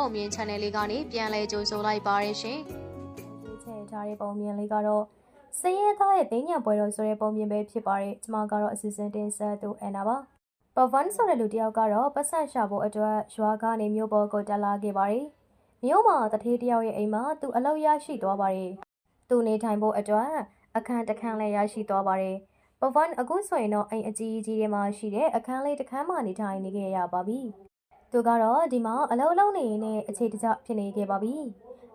ပုံမြင် channel လေးကနေပြန်လဲကြိုဆိုလိုက်ပါရရှင်ရွေးချယ်ထားတဲ့ပုံမြင်လေးကတော့စရဲသားရဲ့ဒိညာပွဲတော်ဆိုတဲ့ပုံမြင်ပဲဖြစ်ပါတယ်ကျွန်မကတော့အစီအစဉ်တင်ဆက်သူအန်နာပါပဗန်ဆိုတဲ့လူတစ်ယောက်ကတော့ပတ်စံရှာဖို့အတွက်ရွာကနေမြို့ပေါ်ကိုတက်လာခဲ့ပါတယ်မြို့မှာတထေးတစ်ယောက်ရဲ့အိမ်မှာသူအလောက်ရရှိသွားပါတယ်သူနေထိုင်ဖို့အတွက်အခန်းတစ်ခန်းလည်းရရှိသွားပါတယ်ပဗန်အခုဆိုရင်တော့အိမ်အကြီးကြီးတွေမှာရှိတဲ့အခန်းလေးတစ်ခန်းမှနေထိုင်နေခဲ့ရပါပြီ သူကတော့ဒီမှာအလုံးလုံးနေနေအခြေတကျဖြစ်နေခဲ့ပါပြီ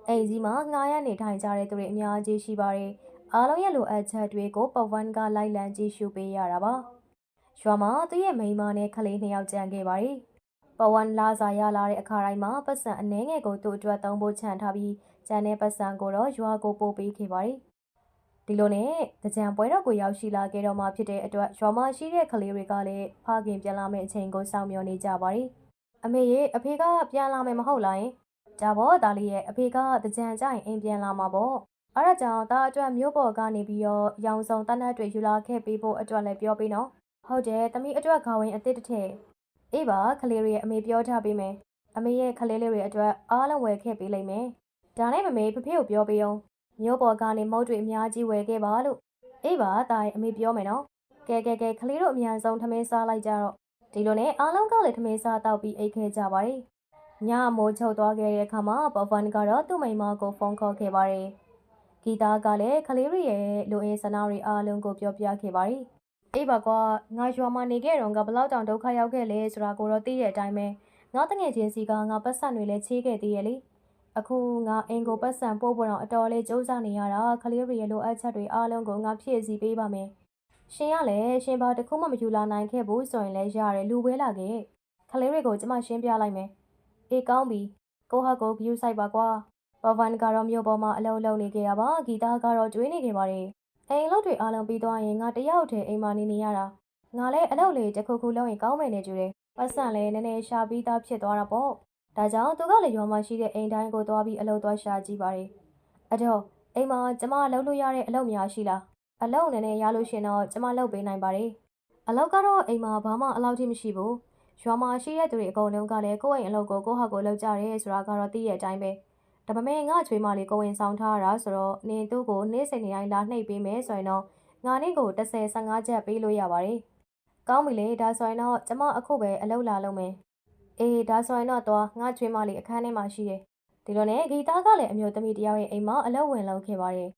အိမ်ကြီးမှာငှားရနေထိုင်ကြတဲ့သူတွေအများကြီးရှိပါတယ်။အားလုံးရဲ့လိုအပ်ချက်တွေကိုပဝန်းကလိုက်လံကြည့်ရှုပေးရတာပါ။ရွာမှာသူ့ရဲ့မိန်းမနဲ့ကလေးနှစ်ယောက်ကြံခဲ့ပါတယ်။ပဝန်းလာစာရလာတဲ့အခါတိုင်းမှာပတ်စံအနှဲငယ်ကိုသူ့အတွက်သုံးဖို့ခြံထားပြီးကျန်တဲ့ပတ်စံကိုတော့ရွာကိုပို့ပေးခဲ့ပါတယ်။ဒီလိုနဲ့ကြံပွဲတော်ကိုရောက်ရှိလာခဲ့တော့မှဖြစ်တဲ့အတွက်ရွာမှာရှိတဲ့ကလေးတွေကလည်းဖခင်ပြန်လာမယ့်အချိန်ကိုစောင့်မျှော်နေကြပါတယ်။ အမေရဲ့အဖေကပြန်လာမယ်မဟုတ်လားယင်။ဒါပေါ့ဒါလေးရဲ့အဖေကတကြံကြရင်အိမ်ပြန်လာမှာပေါ့။အဲ့ဒါကြောင့်ဒါအတွက်မျိုးပေါ်ကနေပြီးတော့ရောင်စုံတနတ်တွေယူလာခဲ့ပေးဖို့အတွက်လည်းပြောပေးနော်။ဟုတ်တယ်။တမီးအတွက်ခေါင်းဝင်အစ်စ်တစ်ထည့်။အေးပါခလေးတွေရဲ့အမေပြောထားပေးမယ်။အမေရဲ့ခလေးလေးတွေအတွက်အားလုံးဝယ်ခဲ့ပေးလိမ့်မယ်။ဒါနဲ့မမေဖဖေကိုပြောပေးအောင်။မျိုးပေါ်ကနေမုတ်တွေအများကြီးဝယ်ခဲ့ပါလို့။အေးပါဒါရဲ့အမေပြောမယ်နော်။ကဲကဲကဲခလေးတို့အများဆုံးထမင်းစားလိုက်ကြတော့ ဒီလိုနဲ့အားလုံးကလည်းထမင်းစားတောက်ပြီးအိတ်ခဲ့ကြပါရီ။ညမိုးချုပ်သွားခဲ့တဲ့အခါမှာပဗန်ကတော့သူ့မိန်းမကိုဖုန်းခေါ်ခဲ့ပါတယ်။ဂီတာကလည်းကလေးတွေရဲ့လူအင်းစနာတွေအားလုံးကိုပြောပြခဲ့ပါတယ်။အေးပါကွာငါရွာမှာနေခဲ့တော့ငါဘလောက်တောင်ဒုက္ခရောက်ခဲ့လဲဆိုတာကိုတော့သိတဲ့အတိုင်းပဲငါတငယ်ချင်းစီကငါပတ်စံတွေလည်းချေးခဲ့သေးရဲ့လေ။အခုငါအင်ကိုပတ်စံပို့ဖို့တော့အတော်လေးစူးစမ်းနေရတာကလေးတွေရဲ့လိုအပ်ချက်တွေအားလုံးကိုငါဖြည့်ဆည်းပေးပါမယ်။ ရှင်ကလည်းရှင်ဘာတစ်ခုမှမယူလာနိုင်ခဲ့ဘူးဆိုရင်လည်းရတယ်လူပွဲလာခဲ့။ကလေးတွေကိုကျမရှင်းပြလိုက်မယ်။အေးကောင်းပြီကိုဟာကိုဂယူးဆိုင်ပါကွာပဗန်ကတော့မြို့ပေါ်မှာအလုံးလုံးနေကြတာပါဂီတာကတော့ကျွေးနေကြပါတယ်အိမ်လောက်တွေအားလုံးပြီးသွားရင်ငါတယောက်တည်းအိမ်မှာနေနေရတာငါလည်းအလုပ်လေးတစ်ခုခုလုပ်ရင်ကောင်းမယ်နေကြတယ်ပတ်စံလည်းနည်းနည်းရှာပြီးသားဖြစ်သွားတာပေါ့ဒါကြောင့်သူကလည်းရွာမှာရှိတဲ့အိမ်တိုင်းကိုသွားပြီးအလုပ်သွားရှာကြည့်ပါတယ်အဲ့တော့အိမ်မှာကျမလုပ်လို့ရတဲ့အလုပ်များရှိလား အလုပ်နည်းနည်းရလို့ရှင်တော့ကျမလုပ်ပေးနိုင်ပါတယ်အလုပ်ကတော့အိမ်မှာဘာမှအလောက်ထိမရှိဘူးရွာမှာရှိတဲ့သူတွေအကုန်လုံးကလည်းကိုယ့်အိမ်အလုပ်ကိုကိုယ့်ဟာကိုယ်လုပ်ကြတယ်ဆိုတာကတော့သိတဲ့အတိုင်းပဲဒါပေမဲ့ငါ့ချွေးမလေးကိုယ်ဝင်ဆောင်ထားရတာဆိုတော့နင်သူ့ကိုနေ့စဉ်နေ့တိုင်းလာနှိပ်ပေးမယ်ဆိုရင်တော့ငါနေ့ကို30 15ချက်ပေးလို့ရပါတယ်ကောင်းပြီလေဒါဆိုရင်တော့ကျမအခုပဲအလုပ်လာလုပ်မယ်အေးဒါဆိုရင်တော့သွားငါ့ချွေးမလေးအခန်းထဲမှာရှိတယ်ဒီလိုနဲ့ဂီတာကလည်းအမျိုးသမီးတစ်ယောက်ရဲ့အိမ်မှာအလုပ်ဝင်လုပ်ခဲ့ပါတယ်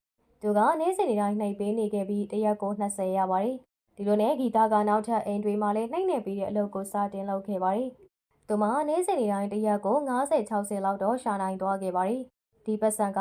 သူကနေ့စဉ်နေ့တိုင်းနှိပ်ပေးနေခဲ့ပြီးတစ်ရက်ကို20ရပါတယ်ဒီလိုနဲ့ဂီတာကနောက်ထပ်အိမ်တွေမှာလည်းနှိမ့်နေပြီးတဲ့အလုပ်ကိုစတင်လုပ်ခဲ့ပါတယ်။သူမနေ့စဉ်နေ့တိုင်းတစ်ရက်ကို90 60လောက်တော့ရှာနိုင်သွားခဲ့ပါတယ်။ဒီပတ်စံက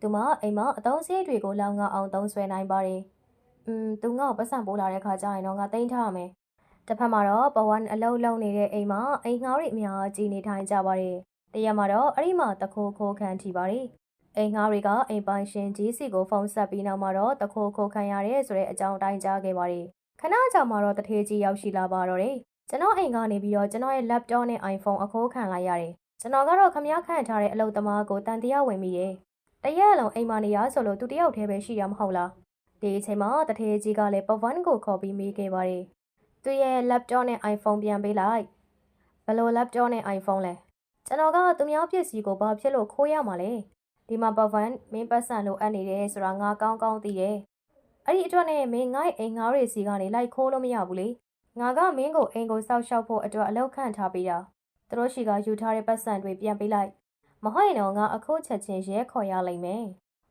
သူမအိမ်မှာအသုံးစရိတ်တွေကိုလောင်ငအောင်သုံးဆွဲနိုင်ပါတယ်။음သူငါ့ကိုပတ်စံပိုးလာတဲ့ခါကျရင်တော့ငါတိမ့်ထားရမယ်။တစ်ဖက်မှာတော့ပဝန်းအလုံးလုံးနေတဲ့အိမ်မှာအိမ်ငှားတွေအများကြီးနေထိုင်ကြပါတယ်။တရက်မှာတော့အဲ့ဒီမှာတခိုးခိုးခံထီပါတယ်။ အိမ်ငှားတွေကအိမ်ပိုင်ရှင်ကြီးစီကိုဖုန်းဆက်ပြီးနောက်မှာတော့တခိုးခိုးခံရတဲ့ဆိုတဲ့အကြောင်းတိုင်းကြားခဲ့ပါတယ်။ခဏကြာမှတော့တထေးကြီးရောက်ရှိလာပါတော့တယ်။ကျွန်တော်အိမ်ကနေပြီးတော့ကျွန်တော်ရဲ့ laptop နဲ့ iPhone အခိုးခံလိုက်ရတယ်။ကျွန်တော်ကတော့ခမရခန့်ထားတဲ့အလုပ်သမားကိုတန်တရားဝင်မိတယ်။တရက်လုံးအိမ်မှာနေရဆိုလို့သူတယောက်တည်းပဲရှိရမဟုတ်လား။ဒီအချိန်မှာတထေးကြီးကလည်းပဝန်းကိုခေါ်ပြီးမိခဲ့ပါတယ်။သူရဲ့ laptop နဲ့ iPhone ပြန်ပေးလိုက်။ဘယ်လို laptop နဲ့ iPhone လဲ။ကျွန်တော်ကသူများပစ္စည်းကိုဘာဖြစ်လို့ခိုးရမှာလဲ။ ဒီမှာပဝန်းမင်းပတ်စံလိုအပ်နေတယ်ဆိုတာငါကောင်းကောင်းသိတယ်။အဲ့ဒီအတွက်နဲ့မင်းငါ့ရဲ့အိမ်ငါးတွေစီကနေလိုက်ခိုးလို့မရဘူးလေငါကမင်းကိုအိမ်ကိုစောက်ရှောက်ဖို့အတွက်အလောက်ခန့်ထားပေးတာသူတို့ရှိကယူထားတဲ့ပတ်စံတွေပြန်ပေးလိုက်မဟုတ်ရင်တော့ငါအခုချက်ချင်းရဲခေါ်ရလိမ့်မယ်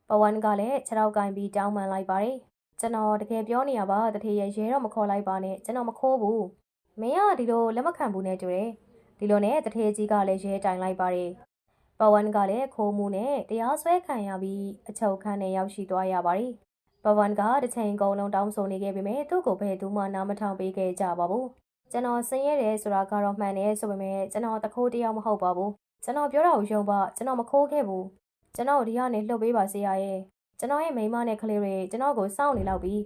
ပဝန်းကလည်းခြေထောက်ကင်ပြီးတောင်းပန်လိုက်ပါတယ်ကျွန်တော်တကယ်ပြောနေရပါတထေရဲ့ရဲတော့မခေါ်လိုက်ပါနဲ့ကျွန်တော်မခိုးဘူးမင်းကဒီလိုလက်မခံဘူးနဲ့တူတယ်ဒီလိုနဲ့တထေကြီးကလည်းရဲတိုင်လိုက်ပါတယ် ပဝန်းကလည်းခိုးမှုနဲ့တရားစွဲခံရပြီးအချုပ်ခန်းထဲရောက်ရှိသွားရပါတယ်ပဝန်ကတစ်ချိန်ကုန်လုံးတောင်းဆိုနေခဲ့ပေမဲ့သူ့ကိုဘယ်သူမှနားမထောင်ပေးခဲ့ကြပါဘူးကျွန်တော်ဆင်းရဲတယ်ဆိုတာကတော့မှန်တယ်ဆိုပေမဲ့ကျွန်တော်တခိုးတယောက်မဟုတ်ပါဘူးကျွန်တော်ပြောတာကိုယုံပါကျွန်တော်မခိုးခဲ့ဘူးကျွန်တော်ဒီကနေလှုပ်ပေးပါစေရရဲ့ကျွန်တော်ရဲ့မိန်းမနဲ့ကလေးတွေကျွန်တော်ကိုစောင့်နေလောက်ပြီး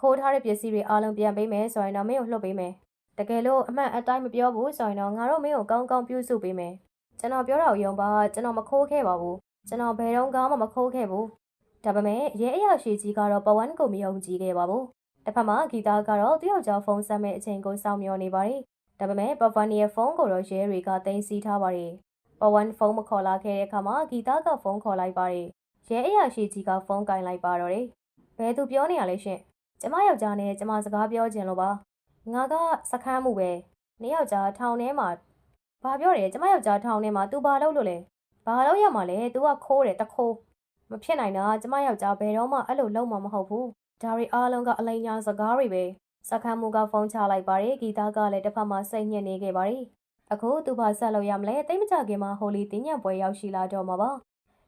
ခိုးထားတဲ့ပစ္စည်းတွေအားလုံးပြန်ပေးမယ်ဆိုရင်တော့မင်းကိုလှုပ်ပေးမယ်တကယ်လို့အမှန်အတိုင်းမပြောဘူးဆိုရင်တော့ငါတို့မင်းကိုကောင်းကောင်းပြုစုပေးမယ် ကျွန်တော်ပြောတာကိုယုံပါကျွန်တော်မခိုးခဲ့ပါဘူးကျွန်တော်ဘယ်တော့မှမခိုးခဲ့ဘူးဒါပေမဲ့ရဲအရာရှိကြီးကတော့ပဝန်းကိုမယုံကြည်ခဲ့ပါဘူး။တစ်ဖက်မှာဂီတာကတော့သူ့ယောက်ျားဖုန်းဆက်မဲ့အချိန်ကိုစောင့်မျှော်နေပါတယ်။ဒါပေမဲ့ပဝန်းရဲ့ဖုန်းကိုတော့ရဲတွေကတင်စီထားပါတယ်။ပဝန်းဖုန်းမခေါ်လာခဲ့တဲ့အခါမှာဂီတာကဖုန်းခေါ်လိုက်ပါတယ်ရဲအရာရှိကြီးကဖုန်းကင်လိုက်ပါတော့တယ်ဘယ်သူပြောနေရလဲရှင်ကျမယောက်ျားနဲ့ကျမစကားပြောချင်လို့ပါငါကစခန်းမှုပဲနေ့ယောက်ျားထောင်ထဲမှာ ဘာပြောတယ်ကျမယောက်ျားထောင်ထဲမှာ तू ဘာလုပ်လို့လဲဘာလုပ်ရမှာလဲ तू ကခိုးတယ်တခိုးမဖြစ်နိုင်တာကျမယောက်ျားဘယ်တော့မှအဲ့လိုလုပ်မှာမဟုတ်ဘူးဒါတွေအားလုံးကအလိမ်ညာစကားတွေပဲစခန်းမှုကဖုန်းချလိုက်ပါတယ်ဂီတာကလည်းတစ်ဖက်မှာစိတ်ညစ်နေခဲ့ပါတယ်အခုသူဘာဆက်လုပ်ရမလဲတိတ်မကြခင်မှာဟိုလီတင်းညံပွဲရောက်ရှိလာတော့မှာပါ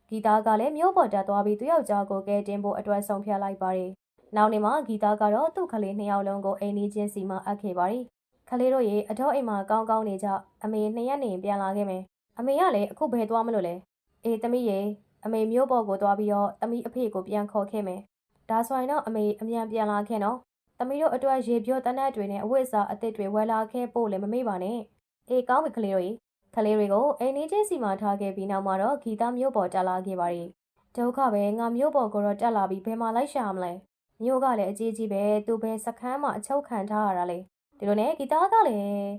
ဂီတာကလည်းမျိုးပေါ်တက်သွားပြီးသူ့ယောက်ျားကိုကဲတင်ဖို့အတွက်ဆုံးဖြတ်လိုက်ပါတယ်နောက်နေ့မှာဂီတာကတော့သူ့ကလေးနှစ်ယောက်လုံးကိုအိမ်နီးချင်းစီမှာအပ်ခဲ့ပါတယ် ကလေးတို့ရေအတော့အိမ်မှာကောင်းကောင်းနေကြအမေနှစ်ရက်နေပြန်လာခဲ့မယ်အမေကလည်းအခုဘယ်သွားမလို့လဲအေးသမီးရေအမေမျိုးပေါ်ကိုသွားပြီးတော့သမီးအဖေကိုပြန်ခေါ်ခဲ့မယ်ဒါဆိုရင်တော့အမေအမြန်ပြန်လာခဲ့နော်။သမီးတို့အတွက်ရေပြောတနတ်တွေနဲ့အဝတ်အစားအသစ်တွေဝယ်လာခဲ့ဖို့လည်းမမေ့ပါနဲ့။အေးကောင်းပြီကလေးတို့ရေ။ကလေးတွေကိုအိမ်လေးချင်းစီမှာထားခဲ့ပြီးနောက်မှာတော့ဂီတမျိုးပေါ်တက်လာခဲ့ပါရီ။ဒုက္ခပဲငါမျိုးပေါ်ကိုတော့တက်လာပြီးဘယ်မှာလိုက်ရှာမလဲ။မျိုးကလည်းအကြီးကြီးပဲသူပဲစခန်းမှာအချုပ်ခံထားရတာလေ။ ဒီလိုနဲ့ဂီတကလည်း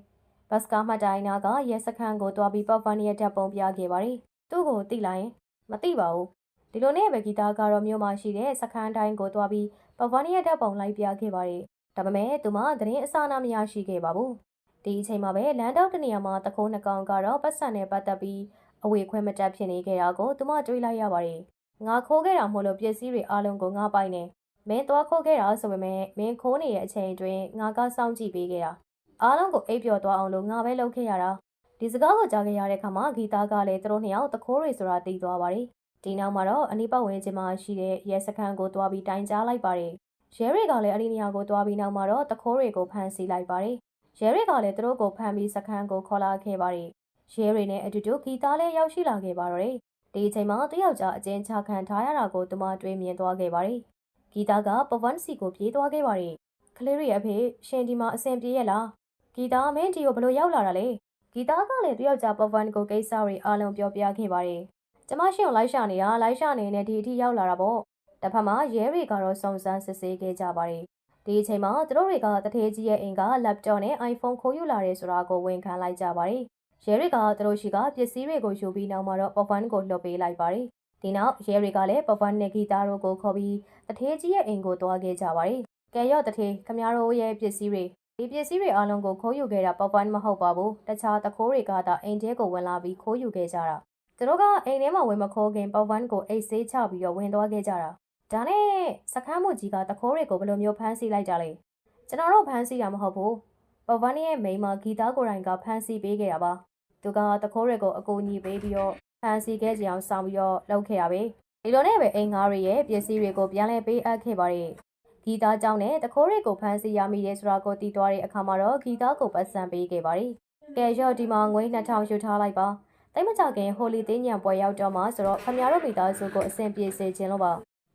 ဘတ်စကားမှတ်တိုင်းနာကရဲစခန်းကိုတွားပြီးပေါ့ဖန်ရဲ့ဓာတ်ပုံပြခဲ့ပါရီ။သူ့ကိုတိလိုက်ရင်မတိပါဘူး။ဒီလိုနဲ့ပဲဂီတကတော့မျိုးမှာရှိတဲ့စခန်းတိုင်းကိုတွားပြီးပဗာနီရဲ့ဓာတ်ပုံလိုက်ပြခဲ့ပါတယ်။ဒါပေမဲ့သူမသတင်းအစအနာမရရှိခဲ့ပါဘူး။ဒီအချိန်မှာပဲလန်တော့တနေရာမှာတခိုးနှကောင်ကတော့ပတ်စံနဲ့ပတ်သက်ပြီးအဝေခွဲမတက်ဖြစ်နေခဲ့တာကိုသူမတွေးလိုက်ရပါတယ်။ငါခိုးခဲ့တာမို့လို့ပစ္စည်းတွေအားလုံးကိုငါပိုင်နေ။ မင်းသွားခိုးခဲ့တာဆိုပေမဲ့မင်းခိုးနေတဲ့အချိန်အတွင်းငါကစောင့်ကြည့်ပေးခဲ့တာ။အားလုံးကိုအိပ်ပျော်သွားအောင်လို့ငါပဲလုပ်ခဲ့ရတာ။ဒီစကားကိုကြားခဲ့ရတဲ့အခါမှာဂီတာကလည်းသူတို့နှစ်ယောက်တခိုးတွေဆိုတာသိသွားပါတယ်။ဒီနောက်မှာတော့အနီးပတ်ဝန်းကျင်မှာရှိတဲ့ရဲစခန်းကိုတွားပြီးတိုင်ကြားလိုက်ပါတယ်။ရဲတွေကလည်းအဲ့ဒီနေရာကိုတွားပြီးနောက်မှာတော့တခိုးတွေကိုဖမ်းဆီးလိုက်ပါတယ်။ရဲတွေကလည်းသူတို့ကိုဖမ်းပြီးစခန်းကိုခေါ်လာခဲ့ပါတယ်။ရဲတွေနဲ့အတူတူဂီတာလည်းရောက်ရှိလာခဲ့ပါတော့တယ်။ဒီအချိန်မှာတယောက်ကြားအကျဉ်းချခံထားရတာကိုသူမတွေးမြင်သွားခဲ့ပါတယ်။ ဂီတာကပဝန်းစီကိုပြေးသွားခဲ့ပါတယ်။ကလေးတွေအဖေရှင်ဒီမှာအဆင်ပြေရဲ့လား။ဂီတာမင်းဒီကိုဘယ်လိုရောက်လာတာလဲ။ဂီတာကလည်းတယောက်ကြားပဝန်းကိုကိစ္စတွေအားလုံးပြောပြခဲ့ပါတယ်။ကျမရှင်ကိုလိုက်ရှာနေတာလိုက်ရှာနေနဲ့ဒီအထိရောက်လာတာပေါ့။တစ်ဖက်မှာရဲတွေကတော့စုံစမ်းစစ်ဆေးခဲ့ကြပါတယ်။ဒီအချိန်မှာသူတို့တွေကတထေးကြီးရဲ့အိမ်က laptop နဲ့ iPhone ခိုးယူလာတယ်ဆိုတာကိုဝန်ခံလိုက်ကြပါတယ်။ရဲတွေကသူတို့ရှိကပစ္စည်းတွေကိုယူပြီးနောက်မှာတော့ Pop-One ကိုလွှတ်ပေးလိုက်ပါတယ်။ဒီနောက်ရဲတွေကလည်း Pop-One နဲ့ဂီတာတို့ကိုခေါ်ပြီး တထေးကြီးရဲ့အိမ်ကိုတွားခဲ့ကြပါတယ်။ကဲရော့တထေးခမရတို့ရဲ့ပစ္စည်းတွေဒီပစ္စည်းတွေအားလုံးကိုခိုးယူခဲ့တာ Pop-One မဟုတ်ပါဘူး။တခြားတခိုးတွေကသာအိမ်ထဲကိုဝင်လာပြီးခိုးယူခဲ့ကြတာ။သူတို့ကအိမ်ထဲမှာဝင်မခိုးခင် Pop-One ကိုအိတ်ဆေးချပြီးတော့ဝင်သွားခဲ့ကြတာ။ဒါနဲ့စခန်းမှုကြီးကတခိုးတွေကိုဘယ်လိုမျိုးဖမ်းဆီးလိုက်ကြလဲ။ကျွန်တော်တို့ဖမ်းဆီးတာမဟုတ်ဘူး။ Pop-One ရဲ့မိန်းမဂီတာကိုယ်တိုင်ကဖမ်းဆီးပေးခဲ့တာပါ။သူကတခိုးတွေကိုအကူအညီပေးပြီးတော့ဖမ်းဆီးခဲ့ကြအောင်ဆောင်ပြီးတော့လုပ်ခဲ့တာပဲ။ ဒီလိုနဲ့ပဲအိမ်ငါးတွေရဲ့ပစ္စည်းတွေကိုပြန်လဲပေးအပ်ခဲ့ပါတယ်။ဂီတာကြောင့်နဲ့တခိုးတွေကိုဖမ်းဆီးရမိတယ်ဆိုတာကိုသိသွားတဲ့အခါမှာတော့ဂီတာကိုပတ်စံပေးခဲ့ပါတယ်။ကဲရော့ဒီမှာငွေ2000ယူထားလိုက်ပါ။တိတ်မကြခင်ဟိုလီတင်းညံပွဲရောက်တော့မှဆိုတော့ခမရတို့မိသားစုကိုအဆင်ပြေစေခြင်းလို့ပါ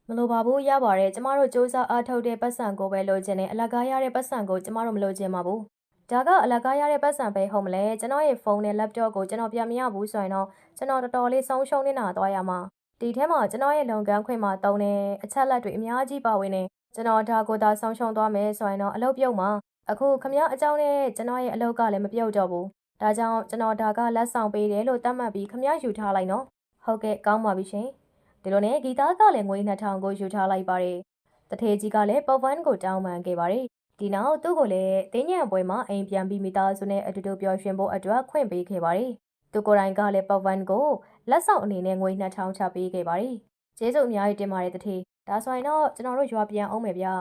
မလိုပါဘူးရပါတယ်ကျမတို့စူးစမ်းအားထုတ်တဲ့ပတ်စံကိုပဲလိုချင်တယ်အလကားရတဲ့ပတ်စံကိုကျမတို့မလိုချင်ပါဘူးဒါကအလကားရတဲ့ပတ်စံပဲဟုတ်မလဲကျွန်တော်ရဲ့ဖုန်းနဲ့ laptop ကိုကျွန်တော်ပြန်မရဘူးဆိုရင်တော့ကျွန်တော်တော်တော်လေးဆုံးရှုံးနေတာသွားရမှာ ဒီထဲမှာကျွန်တော်ရဲ့လုပ်ငန်းခွင်မှာတုံးနေအချက်လက်တွေအများကြီးပါဝင်နေကျွန်တော်ဒါကိုသာဆုံးရှုံးသွားမယ်ဆိုရင်တော့အလုပ်ပြုတ်မှာအခုခမရအကြောင်းနဲ့ကျွန်တော်ရဲ့အလုပ်ကလည်းမပြုတ်တော့ဘူးဒါကြောင့်ကျွန်တော်ဒါကလက်ဆောင်ပေးတယ်လို့သတ်မှတ်ပြီးခမရယူထားလိုက်နော်ဟုတ်ကဲ့ကောင်းပါပြီရှင်ဒီလိုနဲ့ဂီတာကလည်းငွေ2000ကိုယူထားလိုက်ပါတယ်တထေးကြီးကလည်းပေါ့ဖန်ကိုတောင်းပန်ခဲ့ပါတယ်ဒီနောက်သူ့ကိုလည်းတင်းညံပွဲမှာအိမ်ပြန်ပြီးမိသားစုနဲ့အတူတူပျော်ရွှင်ဖို့အတွက်ခွင့်ပေးခဲ့ပါတယ် သူကိုယ်တိုင်ကလည်းပေါ့ဖန်ကိုလက်ဆောင်အနေနဲ့ငွေ2000ချပေးခဲ့ပါတယ်ကျေးဇူးအများကြီးတင်ပါတယ်တထေးဒါဆိုရင်တော့ကျွန်တော်တို့ရွာပြန်အောင်မယ်ဗျာ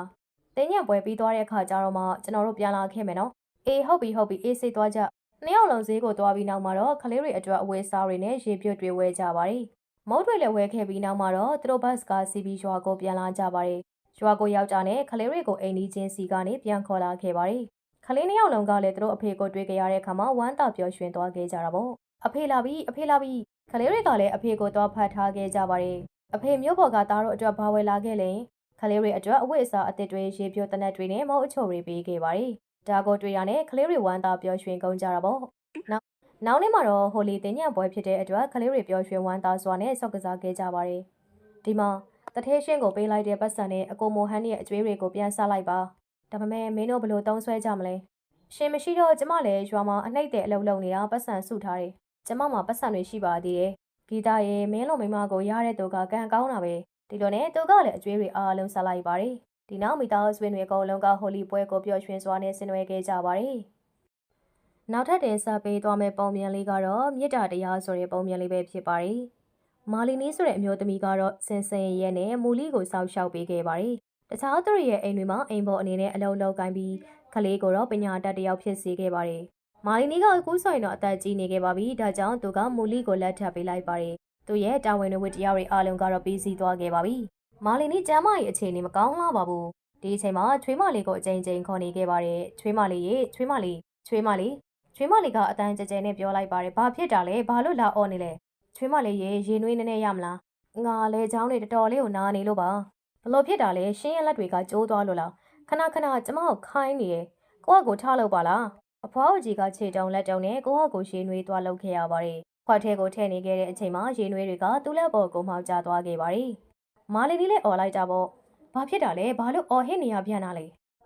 တင်းညံပွဲပြီးသွားတဲ့အခါကျတော့မှကျွန်တော်တို့ပြန်လာခဲ့မယ်နော်အေးဟုတ်ပြီဟုတ်ပြီအေးစိတ်သွားကြနှစ်ယောက်လုံးဈေးကိုသွားပြီးနောက်မှာတော့ကလေးတွေအတွက်အဝယ်စားတွေနဲ့ရေပြွတ်တွေဝယ်ကြပါတယ်မုတ်တွေလည်းဝဲခဲ့ပြီးနောက်မှာတော့သူတို့ဘတ်စ်ကားစီးပြီးရွာကိုပြန်လာကြပါတယ်။ရွာကိုရောက်ကြတဲ့ကလေးတွေကိုအိမ်နီးချင်းစီကနေပြန်ခေါ်လာခဲ့ပါတယ်။ကလေးနှစ်ယောက်လုံးကလည်းသူတို့အဖေကိုတွေ့ကြရတဲ့အခါမှာဝမ်းသာပျော်ရွှင်သွားခဲ့ကြတာပေါ့။ အဖေလာပြီအဖေလာပြီကလေးတွေကလည်းအဖေကိုသွားဖတ်ထားခဲ့ကြပါတယ်။အဖေမျိုးပေါ်ကသားတို့အတွက်ဘာဝယ်လာခဲ့လဲ။ကလေးတွေအတွက်အဝတ်အစားအသစ်တွေရေပြိုတနက်တွေနဲ့မုတ်အချိုတွေပေးခဲ့ပါတယ်။ဒါကိုတွေ့ရတဲ့ကလေးတွေဝမ်းသာပျော်ရွှင်ကုန်ကြတာပေါ့။နောက်နောက်နေ့မှာတော့ဟိုလီတင်ညံပွဲဖြစ်တဲ့အတွက်ကလေးတွေပျော်ရွှင်ဝမ်းသာစွာနဲ့ဆော့ကစားခဲ့ကြပါတယ်။ဒီမှာတထဲရှင်းကိုပေးလိုက်တဲ့ပတ်စံနဲ့အကိုမိုဟန်ရဲ့အကျွေးတွေကိုပြန်ဆက်လိုက်ပါ။ဒါပေမဲ့မင်းတို့ဘလို့တုံးဆွဲကြမလဲ။ရှင်မရှိတော့ကျမလည်းရွာမှာအနှိမ့်တဲ့အလုပ်လုပ်နေတာပတ်စံစုထားတယ် ကျမမှာပတ်စံတွေရှိပါသေးတယ်ဂီတာရဲ့မင်းလိုမိန်းမကိုရတဲ့သူကကံကောင်းတာပဲဒီလိုနဲ့သူကလည်းအကျွေးတွေအားလုံးဆက်လိုက်ပါတယ်ဒီနောက်မိသားစုဝင်တွေအကုန်လုံးကဟိုလီပွဲကိုပျော်ရွှင်စွာနဲ့ဆင်နွှဲခဲ့ကြပါတယ်နောက်ထပ်တင်ဆက်ပေးသွားမယ့်ပုံမြင်လေးကတော့မြစ်တာတရားဆိုတဲ့ပုံမြင်လေးပဲဖြစ်ပါတယ်မာလီနီဆိုတဲ့အမျိုးသမီးကတော့စင်စင်ရဲနဲ့မူလီကိုစောက်ရှောက်ပေးခဲ့ပါတယ်တခြားသူတွေရဲ့အိမ်တွေမှာအိမ်ပေါ်အနေနဲ့အလုံးလုံးကိုင်းပြီးကလေးကိုတော့ပညာတတ်တစ်ယောက်ဖြစ်စေခဲ့ပါတယ် မာလီနီကအခုဆိုရင်တော့အသက်ကြီးနေခဲ့ပါပြီဒါကြောင့်သူကမူလီကိုလက်ထပ်ပေးလိုက်ပါတယ်သူရဲ့တာဝန်တွေဝတ္တရားတွေအားလုံးကတော့ပြီးစီးသွားခဲ့ပါပြီမာလီနီကျမ်းမရဲ့အခြေအနေမကောင်းလာပါဘူးဒီအချိန်မှာချွေးမလေးကိုအချိန်ချင်းခေါ်နေခဲ့ပါတယ်ချွေးမလေးရေချွေးမလေးချွေးမလေးချွေးမလေးကအတန်းကြဲကြဲနဲ့ပြောလိုက်ပါတယ်ဘာဖြစ်တာလဲဘာလို့လာအော်နေလဲချွေးမလေးရေရေနွေးနည်းနည်းရမလားငါလဲချောင်းတွေတော်တော်လေးကိုနားနေလို့ပါဘလို့ဖြစ်တာလဲရှင်းရလက်တွေကကျိုးသွားလို့လားခဏခဏကျမကိုခိုင်းနေတယ်ကိုကကိုထားလို့ပါလား အဖွားအိုကြီးကခြေတုံလက်တုံနဲ့ကိုကကိုရှင်းနွေးသွားလောက်ခဲ့ရပါတယ်ခွက်ထဲကိုထည့်နေခဲ့တဲ့အချိန်မှာရေနွေးတွေကသူ့လက်ပေါ်ကိုမှောက်ကျသွားခဲ့ပါတယ်မာလီနီလည်းអော်လိုက်တာပေါ့ဘာဖြစ်တာလဲဘာလို့អော်ဟစ်နေရပြန်တာလဲ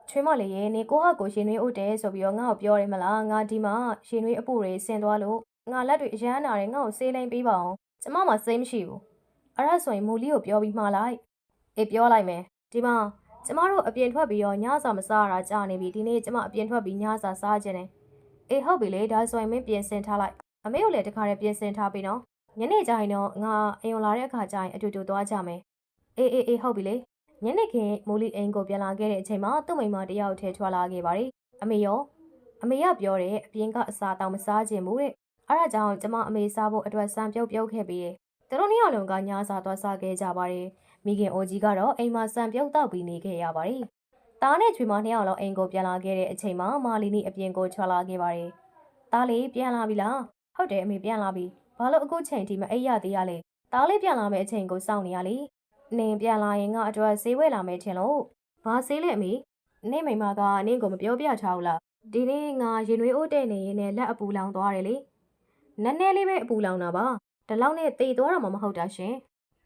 ချွေးမလေးရေနေကိုဟာကိုရှင်နွေးဥတယ်ဆိုပြီးတော့ငါ့ကိုပြောတယ်မလားငါဒီမှာရှင်နွေးအပူတွေဆင်သွားလို့ငါလက်တွေအရမ်းနာတယ်ငါ့ကိုဆေးလိမ့်ပေးပါအောင်ကျမမှစိတ်မရှိဘူးအဲ့ဒါဆိုရင်မူလီကိုပြောပြီးမှားလိုက်အေးပြောလိုက်မယ်ဒီမှာ ကျမတို့အပြင်ထွက်ပြီးတော့ညစာမစားရတာကြာနေပြီဒီနေ့ကျမအပြင်ထွက်ပြီးညစာစားခြင်းတယ်အေးဟုတ်ပြီလေဒါဆိုရင်မင်းပြင်ဆင်ထားလိုက်အမေကိုလည်းတခါတည်းပြင်ဆင်ထားပြီနော်ညနေကျရင်တော့ငါအိမ်ဝင်လာတဲ့အခါကျရင်အတူတူသွားကြမယ်အေးအေးအေးဟုတ်ပြီလေညနေခင်းမိုးလီအိမ်ကိုပြန်လာခဲ့တဲ့အချိန်မှာသူ့မိမတယောက်ထဲထွက်လာခဲ့ပါတယ်။အမေရောအမေကပြောတယ်အပြင်ကအစာတောင်မစားခြင်းဘူးတဲ့။အဲဒါကြောင့်ကျမအမေစားဖို့အတွက်စံပြုတ်ပြုတ်ခဲ့ပြီးတယ်။သူတို့နှစ်ယောက်လုံးကညာစာသွားစားခဲ့ကြပါတယ်။ မိခင်အိုကြီးကတော့အိမ်မှာစံပြုတ်တောက်ပြီးနေခဲ့ရပါတယ်။တားနဲ့ချွေမနှစ်ယောက်လုံးအိမ်ကိုပြန်လာခဲ့တဲ့အချိန်မှာမာလီနီအပြင်ကိုထွက်လာခဲ့ပါတယ်။တားလေးပြန်လာပြီလား။ဟုတ်တယ်အမေပြန်လာပြီ။ဘာလို့အခုချိန်ထိမအိပ်ရသေးရလဲ။တားလေးပြန်လာမယ့်အချိန်ကိုစောင့်နေရလေ။နင်ပြန်လာရင်ငါအတွက်ဈေးဝယ်လာမယ်ထင်လို့ဘာဈေးလဲအမေနင့်မိမကနင့်ကိုမပြောပြချဘူးလားဒီနေ့ငါရင်နွေးအိုးတဲ့နေရင်လည်းလက်အပူလောင်သွားတယ်လေနည်းနည်းလေးပဲအပူလောင်တာပါဒီလောက်နဲ့တေသွားတာမှမဟုတ်တာရှင်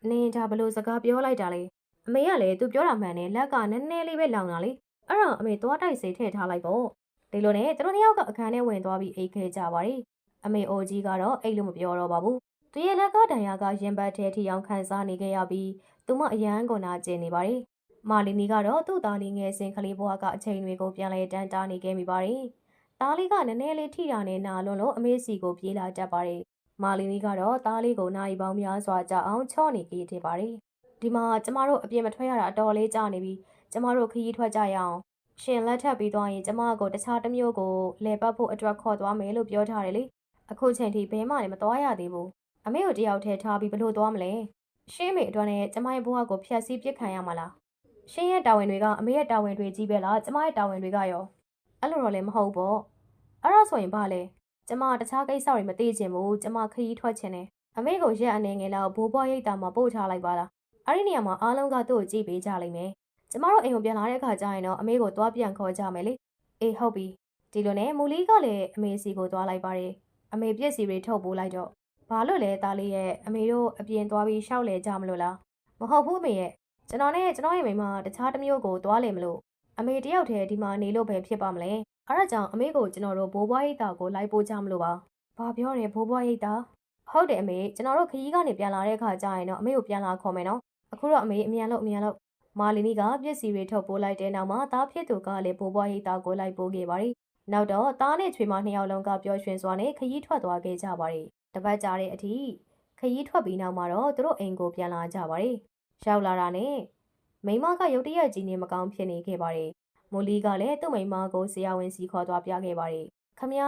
နင်ဒါဘလို့စကားပြောလိုက်တာလေအမေကလည်းသူပြောတာမှန်တယ်လက်ကနည်းနည်းလေးပဲလောင်တာလေအဲ့တော့အမေသွားတိုက်စိတ်ထည့်ထားလိုက်ပေါ့ဒီလိုနဲ့သူတို့နှစ်ယောက်ကအခန်းထဲဝင်သွားပြီးအိတ်ခဲကြပါရီအမေအိုကြီးကတော့အိတ်လို့မပြောတော့ပါဘူးသူရဲ့လက်ကဒဏ်ရာကရင်ဘတ်ထဲထိအောင်ခံစားနေခဲ့ရပြီးသူမအရန်ကိုနာကျင်နေပါတယ်။မာလီနီကတော့သူ့သားလေးငယ်စဉ်ကလေးဘဝကအချိန်တွေကိုပြန်လဲတန်းတားနေခဲ့မိပါတယ်။သားလေးကနည်းနည်းလေးထိတာနဲ့နာလွန်းလို့အမေစီကိုပြေးလာတတ်ပါတယ်။ မာလီနီကတော့သားလေးကိုနိုင်ပေါင်းများစွာကြာအောင်ချော့နေကြည့်ပါတယ်။ဒီမှာကျမတို့အပြင်မထွက်ရတာအတော်လေးကြာနေပြီ။ကျမတို့ခရီးထွက်ကြရအောင်။ရှင်လက်ထပ်ပြီးသွားရင်ကျမကိုတခြားတစ်မျိုးကိုလဲပတ်ဖို့အတွက်ခေါ်သွားမယ်လို့ပြောထားတယ်လေ။အခုချိန်ထိဘဲမှလည်းမသွားရသေးဘူး။အမေကိုတယောက်ထဲထားပြီးဘလို့သွားမလဲ။ရှင်းမေအတွက်နဲ့ကျမရဲ့ဘဝကိုဖျက်ဆီးပစ်ခံရမှာလားရှင်းရဲ့တာဝန်တွေကအမေရဲ့တာဝန်တွေကြီးပဲလားကျမရဲ့တာဝန်တွေကရောအဲ့လိုတော့လည်းမဟုတ်ပေါ့အဲ့ဒါဆိုရင်ဘာလဲ ကျမတခြားကိစ္စတွေမသိချင်ဘူးကျမခရီးထွက်ချင်တယ်အမေကိုရက်အနေငယ်လောက်ဘိုးဘွားရိတ်တာမှာပို့ထားလိုက်ပါလားအဲ့ဒီနေရာမှာအားလုံးကသူ့ကိုကြည့်ပေးကြလိမ့်မယ်ကျမတို့အိမ်ကိုပြန်လာတဲ့အခါကျရင်တော့အမေကိုသွားပြန်ခေါ်ကြမယ်လေအေးဟုတ်ပြီဒီလိုနဲ့မူလီကလည်းအမေစီကိုသွားလိုက်ပါတယ်အမေပြည့်စီတွေထုတ်ပိုးလိုက်တော့ဘာလို့လဲသားလေးရဲ့အမေတို့အပြင်သွားပြီးရှောက်လဲကြမလို့လားမဟုတ်ဘူးအမေရဲ့ကျွန်တော်နဲ့ကျွန်တော်ရဲ့မိန်းမတခြားတစ်မျိုးကိုသွားလေမလို့အမေတယောက်တည်းဒီမှာနေလို့ပဲဖြစ်ပါမလဲ အဲဒါကြောင့်အမေကိုကျွန်တော်တို့ဘိုးဘွားရိတ်တာကိုလိုက်ပို့ကြမလို့ပါဘာပြောတယ်ဘိုးဘွားရိတ်တာဟုတ်တယ်အမေကျွန်တော်တို့ခရီးကနေပြန်လာတဲ့အခါကျရင်တော့အမေကိုပြန်လာခေါ်မယ်နော်အခုတော့အမေအမြန်လို့အမြန်လို့မာလီနီကပြည့်စီတွေထုတ်ပိုးလိုက်တဲ့နောက်မှာသားဖြစ်သူကလည်းဘိုးဘွားရိတ်တာကိုလိုက်ပို့ခဲ့ပါတယ်နောက်တော့သားနဲ့ချွေမနှစ်ယောက်လုံးကပျော်ရွှင်စွာနဲ့ခရီးထွက်သွားခဲ့ကြပါတယ်တပတ်ကြာတဲ့အထိခရီးထွက်ပြီးနောက်မှာတော့သူတို့အိမ်ကိုပြန်လာကြပါတယ်။ရောက်လာတာနဲ့မိမကရုတ်တရက်ကြီးနေမကောင်းဖြစ်နေခဲ့ပါတယ်။ မိုလီကလည်းသူ့မိမကိုဆရာဝန်စီခေါ်သွားပြခဲ့ပါတယ်။ခမရ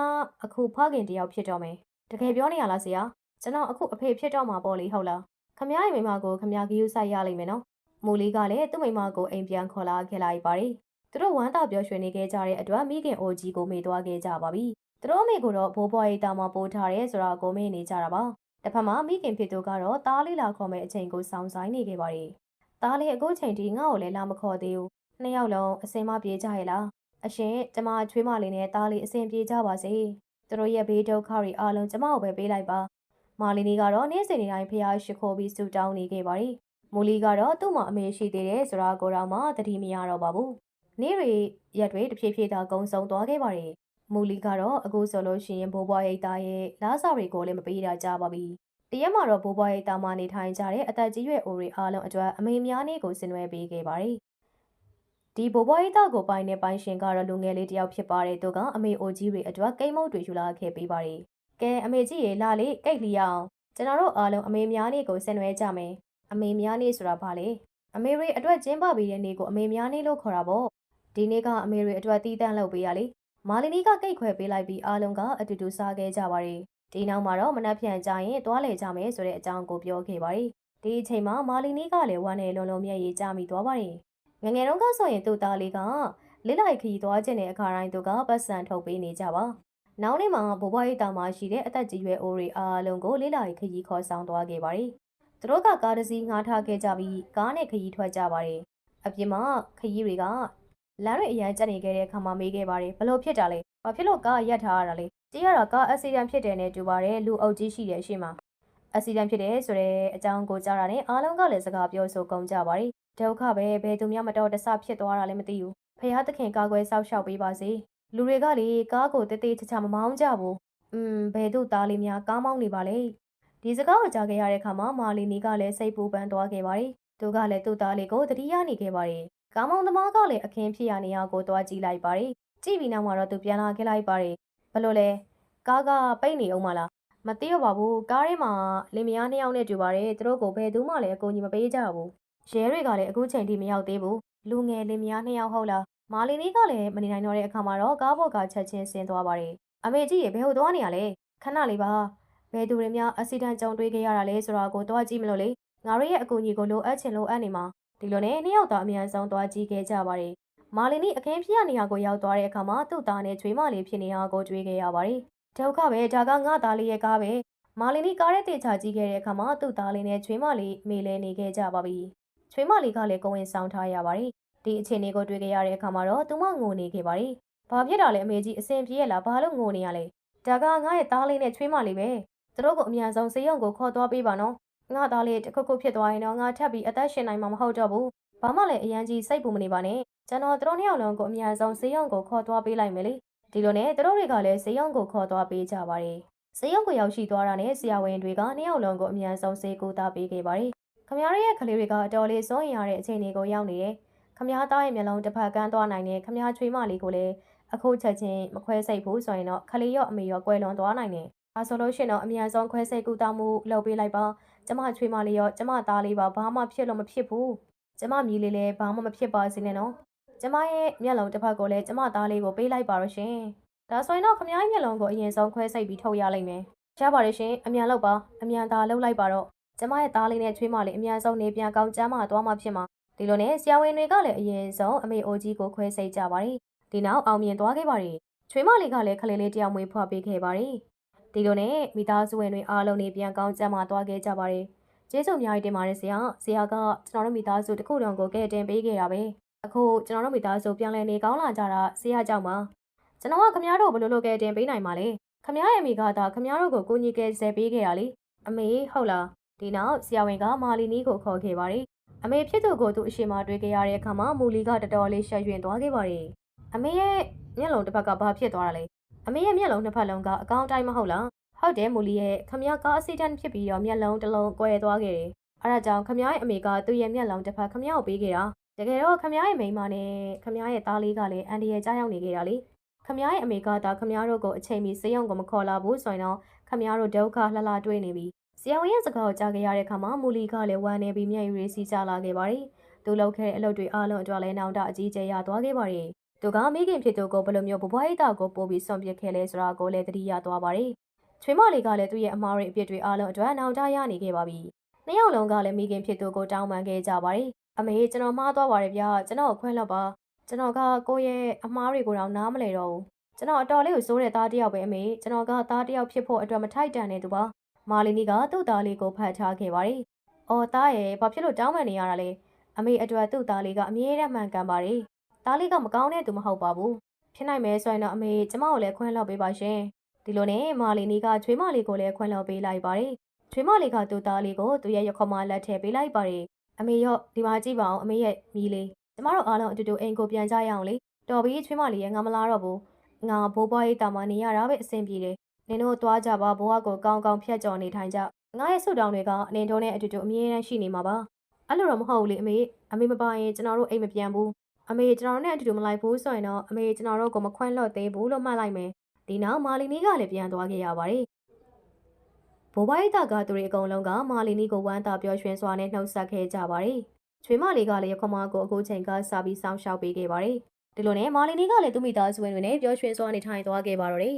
အခုဖခင်တယောက်ဖြစ်တော့မယ်။တကယ်ပြောနေရလားဆရာ။ကျွန်တော်အခုအဖေဖြစ်တော့မှာပေါ့လေဟုတ်လား။ခမရရဲ့မိမကိုခမရဂီယူဆိုင်ရလိမ့်မယ်နော်။မိုလီကလည်းသူ့မိမကိုအိမ်ပြန်ခေါ်လာခဲ့လိုက်ပါတယ်။သူတို့ဝမ်းသာပျော်ရွှင်နေခဲ့ကြတဲ့အတွက်မိခင်အိုကြီးကိုမေ့သွားခဲ့ကြပါပြီ။သူတို့အမေကတော့ဘိုးဘွားရိတ်တာမှာပို့ထားတယ်ဆိုတာကိုမေ့နေကြတာပါတစ်ဖက်မှာမိခင်ဖြစ်သူကတော့တားလေးလာခေါ်မဲ့အချိန်ကိုစောင့်ဆိုင်နေခဲ့ပါတယ်တားလေးအခုချိန်ထိငါ့ကိုလည်းလာမခေါ်သေးဘူး နှစ်ယောက်လုံးအစင်မပြေကြရဲ့လားအရှင်ကျမချွေးမလေးနဲ့တားလေးအစင်ပြေကြပါစေသူတို့ရဲ့ဘေးဒုက္ခတွေအားလုံးကျမကိုပဲပေးလိုက်ပါမာလီနီကတော့နေ့စဉ်နေ့တိုင်းဖျားရှိခိုးပြီးဆူတောင်းနေခဲ့ပါတယ်မူလီကတော့သူ့မှာအမေရှိသေးတယ်ဆိုတာကိုတော့မှသတိမရတော့ပါဘူးနေ့တွေရက်တွေတဖြည်းဖြည်းသာကုံဆုံးသွားခဲ့ပါတယ်မူလီကတော့အခုဆိုလို့ရှိရင်ဘိုးဘွားရိတ်သားရဲ့လားစာတွေကိုလည်းမပေးတာကြပါပြီ။တရက်မှာတော့ဘိုးဘွားရိတ်သားမှနေထိုင်ကြတဲ့အသက်ကြီးရွယ်အိုတွေအားလုံးအတွက်အမေများနေ့ကိုဆင်နွှဲပေးခဲ့ပါတယ်။ ဒီဘိုးဘွားရိတ်သားကိုပိုင်တဲ့ပိုင်ရှင်ကတော့လူငယ်လေးတစ်ယောက်ဖြစ်ပါတယ်သူကအမေအိုကြီးတွေအတွက်ကိတ်မုတ်တွေယူလာခဲ့ပေးပါတယ်။ကဲအမေကြီးရေလာလေကိတ်လီအောင်ကျွန်တော်တို့အားလုံးအမေများနေ့ကိုဆင်နွှဲကြမယ်။အမေများနေ့ဆိုတာဘာလဲ။အမေတွေအတွက်ကျင်းပပေးတဲ့နေ့ကိုအမေများနေ့လို့ခေါ်တာပေါ့။ဒီနေ့ကအမေတွေအတွက်တီးတန့်လုပ်ပေးရလေ။မာလီနီကကိတ်ခွဲပေးလိုက်ပြီးအားလုံးကအတူတူစားခဲ့ကြပါတယ်။ဒီနောက်မှာတော့မနက်ဖြန်ကြရင်သွားလေကြမယ်ဆိုတဲ့အကြောင်းကိုပြောခဲ့ပါတယ်။ဒီအချိန်မှာမာလီနီကလည်းဝမ်းနဲ့လုံးလုံးမျက်ရည်ကျမိသွားပါတယ်။ ငယ်ငယ်တုန်းကဆိုရင်သူ့သားလေးကလစ်လိုက်ခရီးသွားခြင်းတဲ့အခါတိုင်းသူကပတ်စံထုတ်ပေးနေကြပါ။နောက်နေ့မှာဘိုးဘွားရိတ်တာမှာရှိတဲ့အသက်ကြီးရွယ်အိုတွေအားလုံးကိုလစ်လိုက်ခရီးခေါ်ဆောင်သွားခဲ့ပါတယ်။သူတို့ကကားတစ်စီးငှားထားခဲ့ကြပြီးကားနဲ့ခရီးထွက်ကြပါတယ်။အပြင်မှာခရီးတွေကလမ်းတွေအရန်ကျက်နေခဲ့တဲ့အခါမှာမေးခဲ့ပါတယ်ဘလို့ဖြစ်တာလဲဘာဖြစ်လို့ကားရက်ထားရတာလဲကြည့်ရတာကားအက်ဆီဒန့်ဖြစ်တယ်နဲ့တူပါတယ်လူအုပ်ကြီးရှိတယ်ရှေ့မှာအက်ဆီဒန့်ဖြစ်တယ်ဆိုတဲ့အကြောင်းကိုကြားတာနဲ့အားလုံးကလည်းစကားပြောဆိုကုန်ကြပါတယ် ဒုက္ခပဲဘယ်သူမှမတော်တဆဖြစ်သွားတာလည်းမသိဘူးဖះသခင်ကာကွယ်ဆောက်ရှောက်ပေးပါစေလူတွေကလေကားကိုတေးသေးချာချာမမောင်းကြဘူးอืมဘယ်သူသားလေးများကားမောင်းနေပါလဲဒီစကားကိုကြားခဲ့ရတဲ့အခါမှာမာလီနီကလည်းစိတ်ပူပန်သွားခဲ့ပါတယ်သူကလည်းသူ့သားလေးကိုတတိယနေခဲ့ပါတယ်ကားမောင်သမားကလည်းအခင်းဖြစ်ရနေရကိုတွားကြည့်လိုက်ပါတယ်။ကြည့်ပြီးနောက်မှာတော့သူပြန်လာခဲ့လိုက်ပါတယ်။ဘလို့လဲကားကပိတ်နေအောင်မလားမသိရပါဘူးကားထဲမှာလင်မယားနှစ်ယောက်နဲ့တူပါတယ်သူတို့ကိုဘယ်သူမှလည်းအကူအညီမပေးကြဘူး။ ရဲတွေကလည်းအခုချိန်ထိမရောက်သေးဘူး။လူငယ်လင်မယားနှစ်ယောက်ဟုတ်လားမာလီနီကလည်းမနေနိုင်တော့တဲ့အခါမှာတော့ကားပေါ်ကချက်ချင်းဆင်းသွားပါတယ်။အမေကြီးရေဘယ်ဟိုသွားနေရလဲခဏလေးပါဘယ်သူတွေများအက်ဆီဒန့်ကြုံတွေ့ခဲ့ရတာလဲဆိုတော့ကိုတွားကြည့်မလို့လေငါတို့ရဲ့အကူအညီကိုလိုအပ်ချင်လိုအပ်နေမှာဒီလိုနဲ့နှစ်ယောက်သားအမြန်ဆုံးသွားကြည့်ခဲ့ကြပါတယ်။မာလီနီအခင်းဖြစ်ရနေရာကိုရောက်သွားတဲ့အခါမှာသူ့သားနဲ့ချွေးမလေးဖြစ်နေတာကိုတွေ့ခဲ့ရပါတယ်။ဒုက္ခပဲဒါကငါသားလေးရဲ့ကားပဲ။မာလီနီကားရဲ့တေချာကြည့်ခဲ့တဲ့အခါမှာသူ့သားလေးနဲ့ချွေးမလေးမေလဲနေခဲ့ကြပါပြီ။ ချွေးမလေးကလည်းကိုဝင်ဆောင်ထားရပါတယ်။ဒီအခြေအနေကိုတွေ့ခဲ့ရတဲ့အခါမှာတော့သူမငိုနေခဲ့ပါတယ်။ဘာဖြစ်တာလဲအမေကြီးအစင်ပြေးရလားဘာလို့ငိုနေရလဲ။ဒါကငါရဲ့သားလေးနဲ့ချွေးမလေးပဲ။သူတို့ကိုအမြန်ဆုံးစေယုံကိုခေါ်သွားပေးပါနော်။ငါသားလေးတစ်ခုခုဖြစ်သွားရင်တော့ငါထပ်ပြီးအသက်ရှင်နိုင်မှာမဟုတ်တော့ဘူး။ဘာမှလည်းအရန်ကြီးစိတ်ပူမနေပါနဲ့။ကျွန်တော်တို့နှစ်ယောက်လုံးကိုအမြန်ဆုံးစေယုံကိုခေါ်သွားပေးလိုက်မယ်လေ။ဒီလိုနဲ့သူတို့တွေကလည်းစေယုံကိုခေါ်သွားပေးကြပါတယ်။စေယုံကိုရောက်ရှိသွားတာနဲ့ဆရာဝန်တွေကနှစ်ယောက်လုံးကိုအမြန်ဆုံးစေကူတာပေးခဲ့ပါတယ်။ ခမရရဲ့ကလေးတွေကအတော်လေးစိုးရင်ရတဲ့အခြေအနေကိုရောက်နေတယ်။ခမရသားရဲ့မျက်လုံးတစ်ဖက်ကန်းသွားနိုင်တဲ့ခမရချွေးမလေးကိုလည်းအခုချက်ချင်းမခွဲစိတ်ဘူးဆိုရင်တော့ခလေးရော့အမေရောကွယ်လွန်သွားနိုင်တယ်။ဒါဆိုလို့ရှိရင်တော့အမြန်ဆုံးခွဲစိတ်ကူတာမှုလုပ်ပေးလိုက်ပါ။ကျမချွေးမလေးရောကျမသားလေးပါဘာမှဖြစ်လို့မဖြစ်ဘူး။ကျမမြည်လေးလည်းဘာမှမဖြစ်ပါစေနဲ့နော်။ကျမရဲ့မျက်လုံးတစ်ဖက်ကိုလည်းကျမသားလေးကိုပေးလိုက်ပါတော့ရှင်။ဒါဆိုရင်တော့ခမရရဲ့မျက်လုံးကိုအရင်ဆုံးခွဲစိတ်ပြီးထုတ်ရလိမ့်မယ်။ရပါတယ်ရှင်အမြန်လုပ်ပါအမြန်သာလုပ်လိုက်ပါတော့။ ကျမရဲ့သားလေးနဲ့ချွေးမလေးအများဆုံးနေပြန်ကောင်းကျမ်းမာသွားမှဖြစ်မှာဒီလိုနဲ့ဆရာဝန်တွေကလည်းအရင်ဆုံးအမေအိုကြီးကိုခွဲစိတ်ကြပါတယ်ဒီနောက်အောင်မြင်သွားခဲ့ပါတယ်ချွေးမလေးကလည်းခလေးလေးတယောက်မွေးဖွားပေးခဲ့ပါတယ်ဒီလိုနဲ့မိသားစုဝင်တွေအားလုံးနေပြန်ကောင်းကျမ်းမာသွားခဲ့ကြပါတယ်ကျေးဇူးအများကြီးတင်ပါတယ်ဆရာဆရာကကျွန်တော်တို့မိသားစုတစ်ခုလုံးကိုကဲတင်ပေးခဲ့တာပဲအခုကျွန်တော်တို့မိသားစုပြန်လည်နေကောင်းလာကြတာဆရာကြောင့်ပါကျွန်တော်ကခမရတို့ဘယ်လိုလုပ်ခဲ့တင်ပေးနိုင်မှာလဲခမရရဲ့မိကသာခမရတို့ကိုကိုကြီးကဲဆယ်ပေးခဲ့တာလေအမေဟုတ်လား ဒီနောက်ဆရာဝန်ကမာလီနီကိုခေါ်ခဲ့ပါတယ်။အမေဖြစ်သူကိုသူအရှိမတွေ့ခဲ့ရတဲ့အခါမှာမူလီကတတော်လေးရှက်ရွံ့သွားခဲ့ပါတယ်။အမေရဲ့မျက်လုံးတစ်ဖက်ကဘာဖြစ်သွားတာလဲ။အမေရဲ့မျက်လုံးနှစ်ဖက်လုံးကအကောင်တိုင်းမဟုတ်လား။ဟုတ်တယ်မူလီရဲ့ခမရကအက်ဆီဒန့်ဖြစ်ပြီးတော့မျက်လုံးတစ်လုံးကွဲသွားခဲ့တယ်။အဲဒါကြောင့်ခမရရဲ့အမေကသူ့ရဲ့မျက်လုံးတစ်ဖက်ခမရကိုပေးခဲ့တာ။တကယ်တော့ခမရရဲ့မိန်းမနဲ့ခမရရဲ့သားလေးကလည်းအန်ဒီရဲ့ကြားရောက်နေခဲ့တာလေ။ခမရရဲ့အမေကသာခမရတို့ကိုအချိန်မီစေယုံကိုမခေါ်လာဘူးဆိုရင်တော့ခမရတို့ဒုက္ခလှလှတွေးနေပြီ ဆရာဝန်ရဲ့စကားကိုကြားခဲ့ရတဲ့အခါမှာမူလီကလည်းဝမ်းနေပြီးမျက်ရည်တွေစီးကျလာခဲ့ပါတယ်သူလုပ်ခဲ့တဲ့အလုပ်တွေအားလုံးအတွက်လည်းနောက်တာအကြီးကျယ်ရသွားခဲ့ပါတယ်သူကမိခင်ဖြစ်သူကိုဘယ်လိုမျိုးဘဘွားရိတ်တာကိုပို့ပြီးဆွန့်ပစ်ခဲ့လဲဆိုတာကိုလည်းသတိရသွားပါတယ်ချွေးမလေးကလည်းသူ့ရဲ့အမားတွေအပြစ်တွေအားလုံးအတွက်နောက်တာရနေခဲ့ပါပြီနှစ်ယောက်လုံးကလည်းမိခင်ဖြစ်သူကိုတောင်းပန်ခဲ့ကြပါတယ်အမေကျွန်တော်မှားသွားပါတယ်ဗျာကျွန်တော်ခွင့်လွှတ်ပါကျွန်တော်ကကိုယ့်ရဲ့အမားတွေကိုတော့နားမလဲတော့ဘူးကျွန်တော်အတော်လေးကိုစိုးတဲ့သားတစ်ယောက်ပဲအမေကျွန်တော်ကသားတစ်ယောက်ဖြစ်ဖို့အတွက်မထိုက်တန်နေသူပါ မာလီနီကသူ့သားလေးကိုဖတ်ထားခဲ့ပါတယ်။အော်သားရဲ့ဘာဖြစ်လို့တောင်းပန်နေရတာလဲ။အမေအတွက်သူ့သားလေးကအမြဲတမ်းမှန်ကန်ပါတယ်။သားလေးကမကောင်းတဲ့သူမဟုတ်ပါဘူး။ဖြစ်နိုင်မယ်ဆိုရင်တော့အမေကျမကိုလည်းခွင့်လွှတ်ပေးပါရှင်။ဒီလိုနဲ့မာလီနီကချွေးမလေးကိုလည်းခွင့်လွှတ်ပေးလိုက်ပါတယ်။ချွေးမလေးကသူ့သားလေးကိုသူ့ရဲ့ရခွန်မလက်ထည့်ပေးလိုက်ပါတယ်။အမေရော့ဒီမှာကြည့်ပါအောင်အမေရဲ့မီးလေး။ကျမတို့အားလုံးအတူတူအိမ်ကိုပြန်ကြရအောင်လေ။တော်ပြီချွေးမလေးရဲ့ငါမလာတော့ဘူး။ငါဘိုးဘွားရေးတာမနေရတာပဲအဆင်ပြေတယ် နင်တို့သွားကြပါဘိုးဘွားကိုကောင်းကောင်းဖြတ်ကျော်နေထိုင်ကြငါရဲ့ဆုတောင်းတွေကနင်တို့နဲ့အတူတူအမြဲတမ်းရှိနေမှာပါအဲ့လိုတော့မဟုတ်ဘူးလေအမေအမေမပါရင်ကျွန်တော်တို့အိမ်မပြန်ဘူးအမေကျွန်တော်တို့နဲ့အတူတူမလိုက်ဘူးဆိုရင်တော့အမေကျွန်တော်တို့ကိုမခွန့်လွတ်သေးဘူးလို့မှတ်လိုက်မယ်ဒီနောက်မာလီနီကလည်းပြန်သွားခဲ့ရပါတယ်ဘိုးဘွားရေးတာကသူတွေအကုန်လုံးကမာလီနီကိုဝမ်းသာပျော်ရွှင်စွာနဲ့နှုတ်ဆက်ခဲ့ကြပါတယ်ချွေးမလေးကလည်းရခမကိုအခုချိန်ကစာပြီးစောင်းရှောက်ပေးခဲ့ပါတယ်ဒီလိုနဲ့မာလီနီကလည်းသူ့မိသားစုဝင်တွေနဲ့ပျော်ရွှင်စွာနေထိုင်သွားခဲ့ပါတော့တယ်